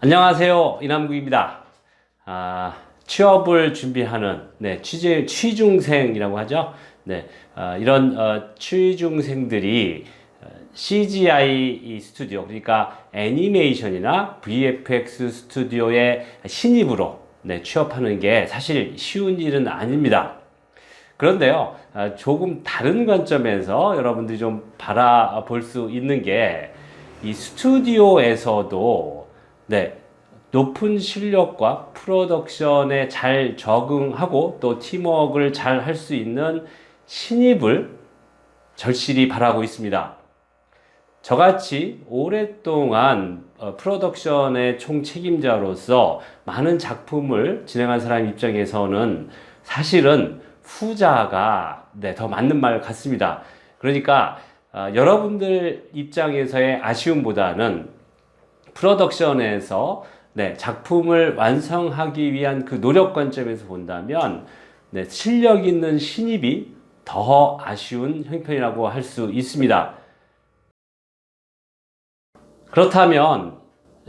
안녕하세요. 이남국입니다. 아, 취업을 준비하는 네, 취재 취중생이라고 하죠. 네, 아, 이런 어, 취중생들이 어, CGI 이 스튜디오 그러니까 애니메이션이나 VFX 스튜디오의 신입으로 네, 취업하는 게 사실 쉬운 일은 아닙니다. 그런데요, 아, 조금 다른 관점에서 여러분들이 좀 바라볼 수 있는 게 이 스튜디오에서도 네, 높은 실력과 프로덕션에 잘 적응하고 또 팀워크를 잘 할 수 있는 신입을 절실히 바라고 있습니다. 저같이 오랫동안 어, 프로덕션의 총 책임자로서 많은 작품을 진행한 사람 입장에서는 사실은 후자가 네, 더 맞는 말 같습니다. 그러니까 아, 여러분들 입장에서의 아쉬움보다는 프로덕션에서 네, 작품을 완성하기 위한 그 노력 관점에서 본다면 네, 실력 있는 신입이 더 아쉬운 형편이라고 할 수 있습니다. 그렇다면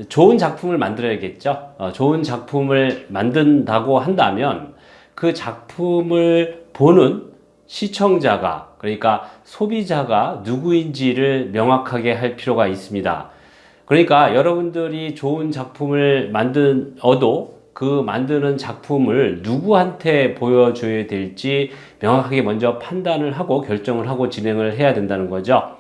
좋은 작품을 만들어야겠죠. 어, 좋은 작품을 만든다고 한다면 그 작품을 보는 시청자가 그러니까 소비자가 누구인지를 명확하게 할 필요가 있습니다. 그러니까 여러분들이 좋은 작품을 만든 어도 그 만드는 작품을 누구한테 보여줘야 될지 명확하게 먼저 판단을 하고 결정을 하고 진행을 해야 된다는 거죠.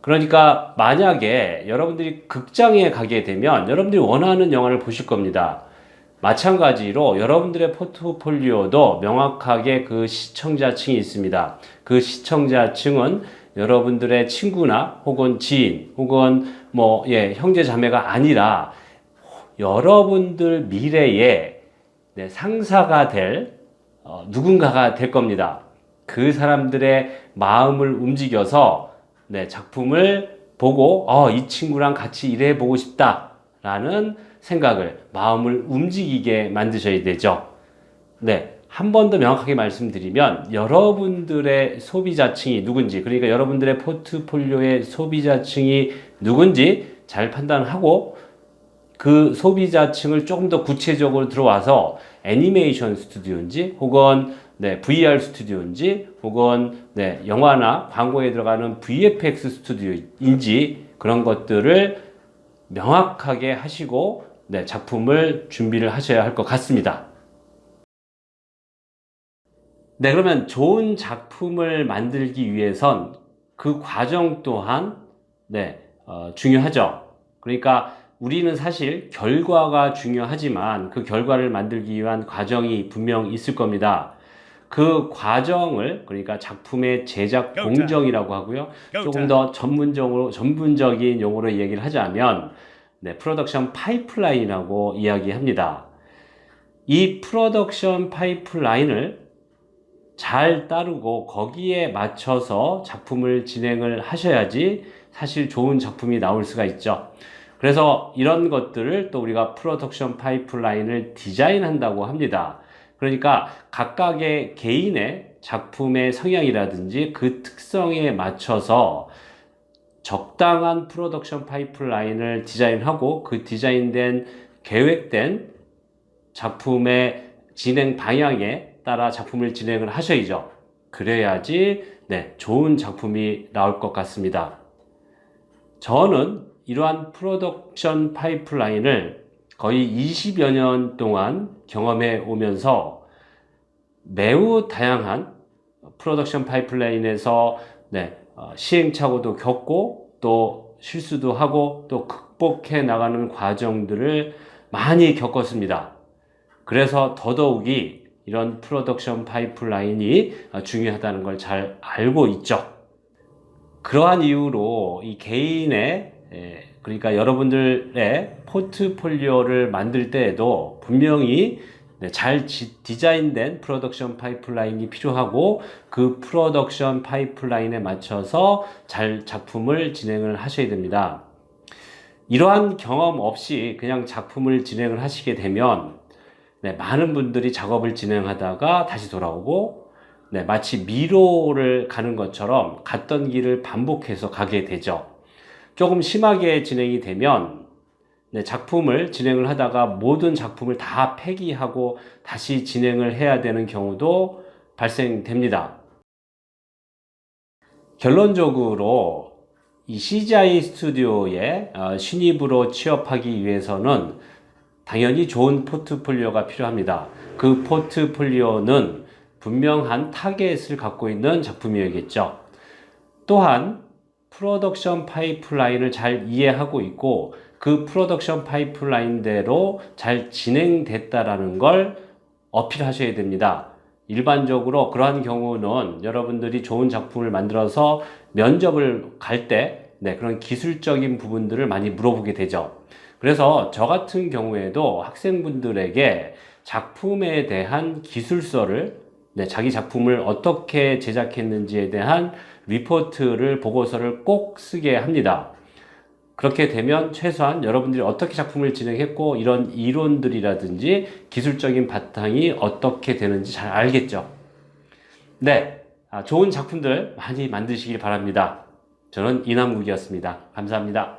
그러니까 만약에 여러분들이 극장에 가게 되면 여러분들이 원하는 영화를 보실 겁니다. 마찬가지로 여러분들의 포트폴리오도 명확하게 그 시청자층이 있습니다. 그 시청자층은 여러분들의 친구나 혹은 지인 혹은 뭐, 예, 형제 자매가 아니라 여러분들 미래에 네, 상사가 될 어, 누군가가 될 겁니다. 그 사람들의 마음을 움직여서 네, 작품을 보고 어, 이 친구랑 같이 일해 보고 싶다라는 생각을 마음을 움직이게 만드셔야 되죠. 네. 한 번 더 명확하게 말씀드리면 여러분들의 소비자층이 누군지 그러니까 여러분들의 포트폴리오의 소비자층이 누군지 잘 판단하고 그 소비자층을 조금 더 구체적으로 들어와서 애니메이션 스튜디오인지 혹은 네, VR 스튜디오인지 혹은 네, 영화나 광고에 들어가는 VFX 스튜디오인지 그런 것들을 명확하게 하시고 네, 작품을 준비를 하셔야 할 것 같습니다. 네, 그러면 좋은 작품을 만들기 위해선 그 과정 또한 네, 어, 중요하죠. 그러니까 우리는 사실 결과가 중요하지만 그 결과를 만들기 위한 과정이 분명 있을 겁니다. 그 과정을 그러니까 작품의 제작 공정이라고 하고요. 조금 더 전문적으로 전문적인 용어로 얘기를 하자면 네, 프로덕션 파이프라인이라고 이야기합니다. 이 프로덕션 파이프라인을 잘 따르고 거기에 맞춰서 작품을 진행을 하셔야지 사실 좋은 작품이 나올 수가 있죠. 그래서 이런 것들을 또 우리가 프로덕션 파이프라인을 디자인한다고 합니다. 그러니까 각각의 개인의 작품의 성향이라든지 그 특성에 맞춰서 적당한 프로덕션 파이프라인을 디자인하고 그 디자인된 계획된 작품의 진행 방향에 따라 작품을 진행을 하셔야죠. 그래야지 네, 좋은 작품이 나올 것 같습니다. 저는 이러한 프로덕션 파이프라인을 거의 20여 년 동안 경험해 오면서 매우 다양한 프로덕션 파이프라인에서 네, 어, 시행착오도 겪고 또 실수도 하고 또 극복해 나가는 과정들을 많이 겪었습니다. 그래서 더더욱이 이런 프로덕션 파이프라인이 중요하다는 걸 잘 알고 있죠. 그러한 이유로 이 개인의 예, 그러니까 여러분들의 포트폴리오를 만들 때에도 분명히 네, 잘 디자인된 프로덕션 파이프라인이 필요하고 그 프로덕션 파이프라인에 맞춰서 잘 작품을 진행을 하셔야 됩니다. 이러한 경험 없이 그냥 작품을 진행을 하시게 되면 네, 많은 분들이 작업을 진행하다가 다시 돌아오고 네, 마치 미로를 가는 것처럼 갔던 길을 반복해서 가게 되죠. 조금 심하게 진행이 되면 네, 작품을 진행을 하다가 모든 작품을 다 폐기하고 다시 진행을 해야 되는 경우도 발생됩니다. 결론적으로 이 CGI 스튜디오에 어, 신입으로 취업하기 위해서는 당연히 좋은 포트폴리오가 필요합니다. 그 포트폴리오는 분명한 타겟을 갖고 있는 작품이어야겠죠. 또한 프로덕션 파이프라인을 잘 이해하고 있고 그 프로덕션 파이프라인대로 잘 진행됐다라는 걸 어필하셔야 됩니다. 일반적으로 그러한 경우는 여러분들이 좋은 작품을 만들어서 면접을 갈 때 네, 그런 기술적인 부분들을 많이 물어보게 되죠. 그래서 저 같은 경우에도 학생분들에게 작품에 대한 기술서를 네, 자기 작품을 어떻게 제작했는지에 대한 리포트를 보고서를 꼭 쓰게 합니다. 그렇게 되면 최소한 여러분들이 어떻게 작품을 진행했고 이런 이론들이라든지 기술적인 바탕이 어떻게 되는지 잘 알겠죠. 네, 아, 좋은 작품들 많이 만드시길 바랍니다. 저는 이남국이었습니다. 감사합니다.